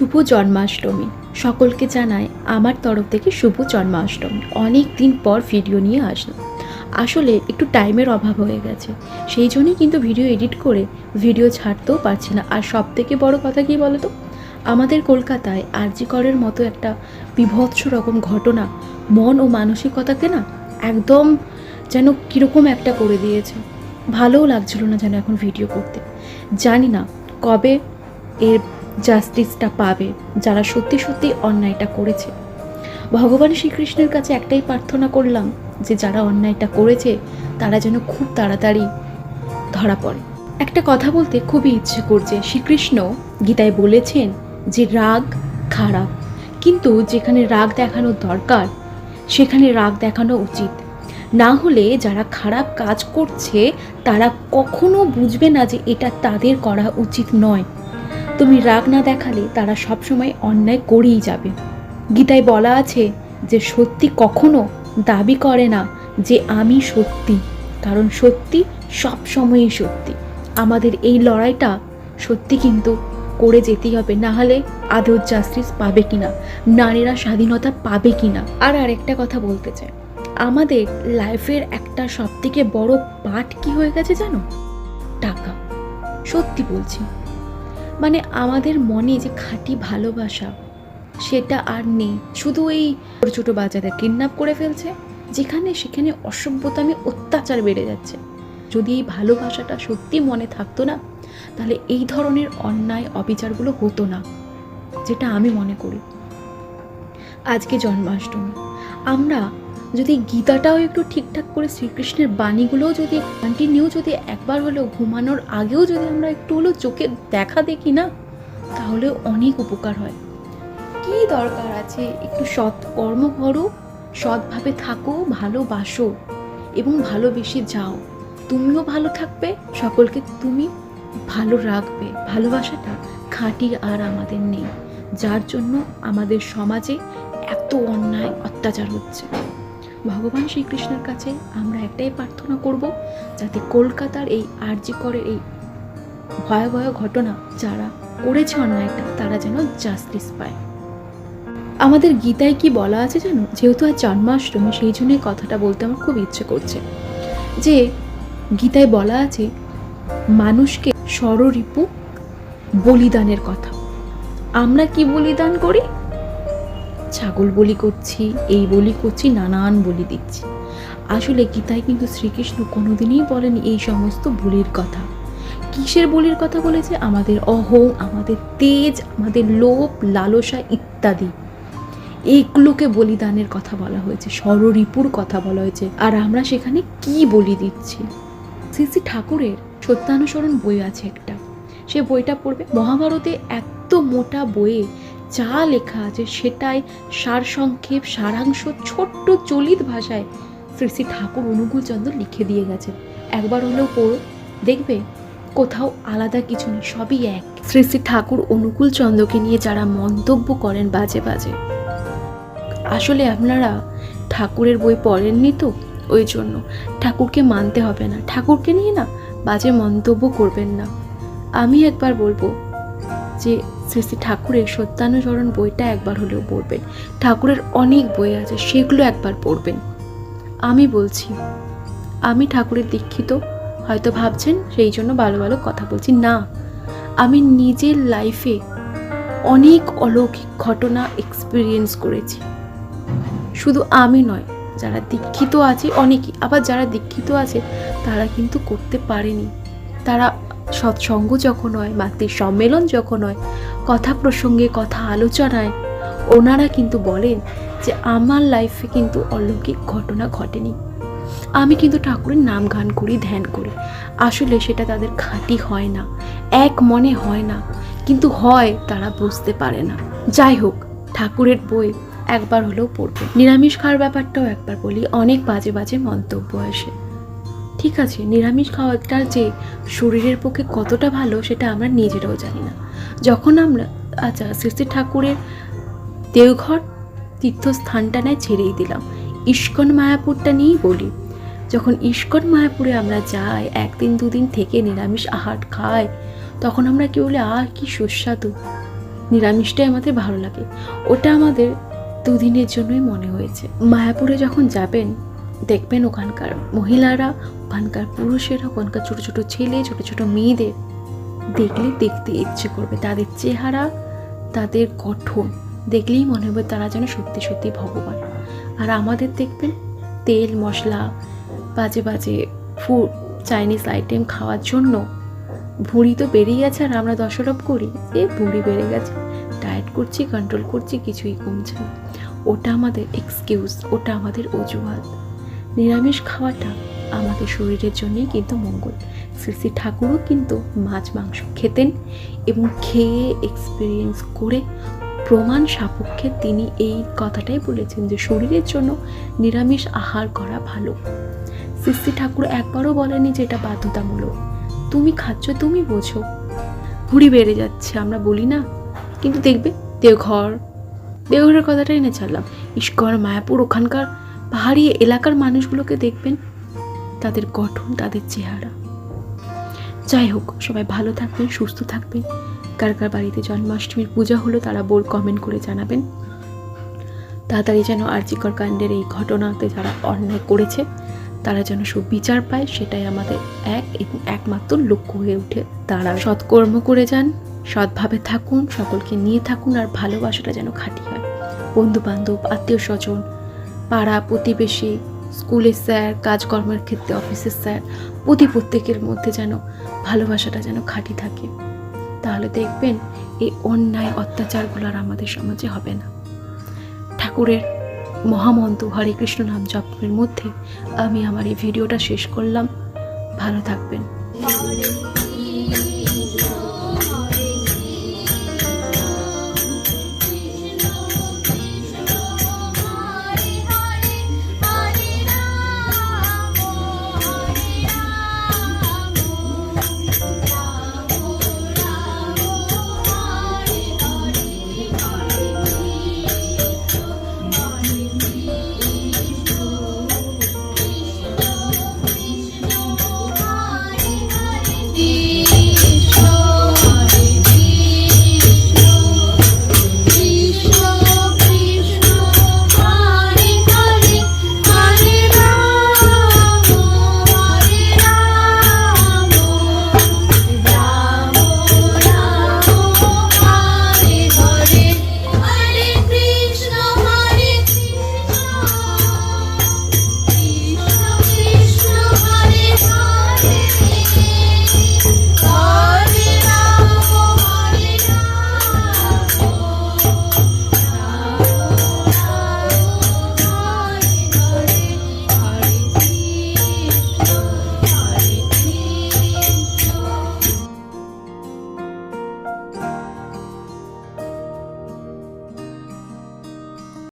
শুভ জন্মাষ্টমী। সকলকে জানাই আমার তরফ থেকে শুভ জন্মাষ্টমী। অনেক দিন পর ভিডিও নিয়ে আসলাম। আসলে একটু টাইমের অভাব হয়ে গেছে। সেই জন্যই কিন্তু ভিডিও এডিট করে ভিডিও ছাড়তেও পারছি না। আর সব থেকে বড় কথা কি বলো তো আমাদের কলকাতায় আরজি করের মতো একটা বিভৎস রকম ঘটনা মন ও মানসিকতাকে না একদম যেন কীরকম একটা করে দিয়েছে। ভালোও লাগছিল না যেন এখন ভিডিও করতে। জানি না কবে এর জাস্টিসটা পাবে, যারা সত্যি সত্যি অন্যায়টা করেছে। ভগবান শ্রীকৃষ্ণের কাছে একটাই প্রার্থনা করলাম যে যারা অন্যায়টা করেছে, তারা যেন খুব তাড়াতাড়ি ধরা পড়ে। একটা কথা বলতে খুবই ইচ্ছে করছে। শ্রীকৃষ্ণ গীতায় বলেছেন যে রাগ খারাপ, কিন্তু যেখানে রাগ দেখানো দরকার, সেখানে রাগ দেখানো উচিত। না হলে যারা খারাপ কাজ করছে, তারা কখনো বুঝবে না যে এটা তাদের করা উচিত নয়। তুমি রাগ না দেখালে তারা সবসময় অন্যায় করেই যাবে। গীতায় বলা আছে যে সত্যি কখনো দাবি করে না যে আমি সত্যি, কারণ সত্যি সব সময়ই সত্যি। আমাদের এই লড়াইটা সত্যি কিন্তু করে যেতেই হবে না হলে আদৌ জাস্টিস পাবে কি না নারীরা স্বাধীনতা পাবে কিনা। আর আরেকটা কথা বলতে চাই, আমাদের লাইফের একটা সবথেকে বড় পার্ট কি হয়ে গেছে জানো? টাকা। সত্যি বলছি মানে আমাদের মনে যে খাঁটি ভালোবাসা, সেটা আর নেই। শুধু এই ছোটো ছোটো বাচ্চাদের কিডন্যাপ করে ফেলছে, যেখানে সেখানে অসভ্যতামে অত্যাচার বেড়ে যাচ্ছে। যদি এই ভালোবাসাটা সত্যি মনে থাকতো না, তাহলে এই ধরনের অন্যায় অবিচারগুলো হতো না, যেটা আমি মনে করি। আজকে জন্মাষ্টমী। আমরা যদি গীতাটাও একটু ঠিকঠাক করে শ্রীকৃষ্ণের বাণীগুলোও যদি কন্টিনিউ যদি একবার হলেও ঘুমানোর আগেও যদি আমরা একটু হলেও চোখে দেখা দেখি না, তাহলে অনেক উপকার হয়। কি দরকার আছে? একটু সৎ কর্ম করো, সৎভাবে থাকো ভালোবাসো এবং ভালোবেসে যাও। তুমিও ভালো থাকবে, সকলকে তুমি ভালো রাখবে। ভালোবাসাটা খাঁটি আর আমাদের নেই, যার জন্য আমাদের সমাজে এত অন্যায় অত্যাচার হচ্ছে। ভগবান শ্রীকৃষ্ণের কাছে আমরা একটাই প্রার্থনা করব যাতে কলকাতার এই আর্যিকরের এই ভয়াবহ ঘটনা যারা করেছে অন্যায়টা, তারা যেন জাস্টিস পায়। আমাদের গীতায় কি বলা আছে জানো? যেহেতু আজ জন্মাষ্টমী, সেই জন্যই কথাটা বলতে আমার খুব ইচ্ছে করছে। যে গীতায় বলা আছে, মানুষকে স্বররিপু বলিদানের কথা। আমরা কি বলিদান করি? ছাগল বলি করছি, এই বলি করছি, নানান বলি দিচ্ছি। আসলে গীতায় কিন্তু শ্রীকৃষ্ণ কোনোদিনই বলেনি এই সমস্ত বলির কথা। কিসের বলির কথা বলেছে? আমাদের অহং, আমাদের তেজ, আমাদের লোভ, লালসা ইত্যাদি। এইগুলোকে বলিদানের কথা বলা হয়েছে, স্বররিপুর কথা বলা হয়েছে। আর আমরা সেখানে কি বলি দিচ্ছি? শ্রী শ্রী ঠাকুরের সত্যানুসরণ বই আছে একটা। সে বইটা পড়বে। মহাভারতে এত মোটা বইয়ে যা লেখা আছে সেটাই সারসংক্ষেপ, সারাংশ, ছোট্ট চলিত ভাষায় শ্রী শ্রী ঠাকুর অনুকূলচন্দ্র লিখে দিয়ে গেছেন। একবার হলেও পড়ো দেখবে কোথাও আলাদা কিছু নেই, সবই এক। শ্রী শ্রী ঠাকুর অনুকূল চন্দ্রকে নিয়ে যারা মন্তব্য করেন বাজে বাজে। আসলে আপনারা ঠাকুরের বই পড়েননি তো, ওই জন্য। ঠাকুরকে মানতে হবে না। ঠাকুরকে নিয়ে না বাজে মন্তব্য করবেন না। আমি একবার বলব যে শ্রী শ্রী ঠাকুরের সত্যানুসরণ বইটা একবার হলেও পড়বেন। ঠাকুরের অনেক বই আছে, সেগুলো একবার পড়বেন। আমি বলছি, আমি ঠাকুরের দীক্ষিত, হয়তো ভাবছেন সেই জন্য ভালো ভালো কথা বলছি। না, আমি নিজের লাইফে অনেক অলৌকিক ঘটনা এক্সপিরিয়েন্স করেছি। শুধু আমি নয়, যারা দীক্ষিত আছে অনেকেই, আবার যারা দীক্ষিত আছে, তারা কিন্তু করতে পারেনি। তারা সৎসঙ্গ যখন হয় মাতৃ সম্মেলন যখন হয়, কথা প্রসঙ্গে, কথা আলোচনায়, ওনারা কিন্তু বলেন যে, আমার লাইফে কিন্তু অলৌকিক ঘটনা ঘটেনি। আমি কিন্তু ঠাকুরের নাম গান করি, ধ্যান করি। আসলে সেটা তাদের খাঁটি হয় না, এক মনে হয় না। কিন্তু হয়, তারা বুঝতে পারে না। যাই হোক, ঠাকুরের বই একবার হলেও পড়বে। নিরামিষ খাওয়ার ব্যাপারটাও একবার বলি, অনেক বাজে বাজে মন্তব্য আসে। ঠিক আছে, নিরামিষ খাওয়াটা যে শরীরের পক্ষে কতটা ভালো সেটা আমরা নিজেরাও জানি না। যখন আমরা আচ্ছা শ্রী শ্রী ঠাকুরের দেওঘর তীর্থস্থানটা নেয় ছেড়েই দিলাম। ইস্কন মায়াপুরটা নিয়েই বলি, যখন ইস্কন মায়াপুরে আমরা যাই, একদিন, দুদিন থেকে নিরামিষ আহার খাই, তখন আমরা কি বলি আর কি সুস্বাদু। নিরামিষটাই আমাদের ভালো লাগে। ওটা আমাদের দুদিনের জন্যই মনে হয়েছে। মায়াপুরে যখন যাবেন দেখবেন ওখানকার মহিলারা, ওখানকার পুরুষেরা, ওখানকার ছোটো ছোটো ছেলে, ছোটো ছোটো মেয়েদের দেখলে দেখতে ইচ্ছে করবে। তাদের চেহারা, তাদের গঠন দেখলেই মনে হবে তারা যেন সত্যি সত্যি ভগবান। আর আমাদের দেখবেন তেল, মশলা, বাজে বাজে ফুড চাইনিজ আইটেম খাওয়ার জন্য ভুঁড়ি তো বেড়েই গেছে আর আমরা দশরব করি। এ ভুঁড়ি বেড়ে গেছে। ডায়েট করছি কন্ট্রোল করছি, কিছুই কমছে না। ওটা আমাদের এক্সকিউজ ওটা আমাদের অজুহাত। নিরামিষ খাওয়াটা আমাদের শরীরের জন্যই কিন্তু মঙ্গল। শ্রী ঠাকুরও কিন্তু মাছ, মাংস খেতেন এবং খেয়ে এক্সপিরিয়েন্স করে প্রমাণ সাপেক্ষে তিনি এই কথাটাই বলেছেন যে শরীরের জন্য নিরামিষ আহার করা ভালো। শ্রী ঠাকুর একবারও বলেনি যে এটা বাধ্যতামূলক। তুমি খাচ্ছ, তুমি বোঝো। ভুড়ি বেড়ে যাচ্ছে, আমরা বলি না। কিন্তু দেখবে, দেওঘর, দেওঘরের কথাটাই এনে ছাড়লাম। ইস্কর, মায়াপুর, ওখানকার পাহাড়ি এলাকার মানুষগুলোকে দেখবেন, তাদের গঠন, তাদের চেহারা। যাই হোক, সবাই ভালো থাকবেন, সুস্থ থাকবেন। কার কার বাড়িতে জন্মাষ্টমীর পূজা হলো তারা বল কমেন্ট করে জানাবেন। তাড়াতাড়ি যেন আর্যিকর কাণ্ডের এই ঘটনাতে যারা অন্যায় করেছে, তারা যেন সুবিচার পায়, সেটাই আমাদের এক একমাত্র লক্ষ্য হয়ে উঠে তারা সৎকর্ম করে যান, সৎভাবে থাকুন, সকলকে নিয়ে থাকুন, আর ভালোবাসাটা যেন খাঁটি হয়। বন্ধু বান্ধব আত্মীয় স্বজন পাড়া প্রতিবেশী, স্কুলের স্যার, কাজকর্মের ক্ষেত্রে অফিসের স্যার, প্রতি প্রত্যেকের মধ্যে যেন ভালোবাসাটা যেন খাঁটি থাকে। তাহলে দেখবেন এই অন্যায় অত্যাচারগুলো আর আমাদের সমাজে হবে না। ঠাকুরের মহামন্ত্র হরে কৃষ্ণ নাম জপের মধ্যে আমি আমার এই ভিডিওটা শেষ করলাম। ভালো থাকবেন।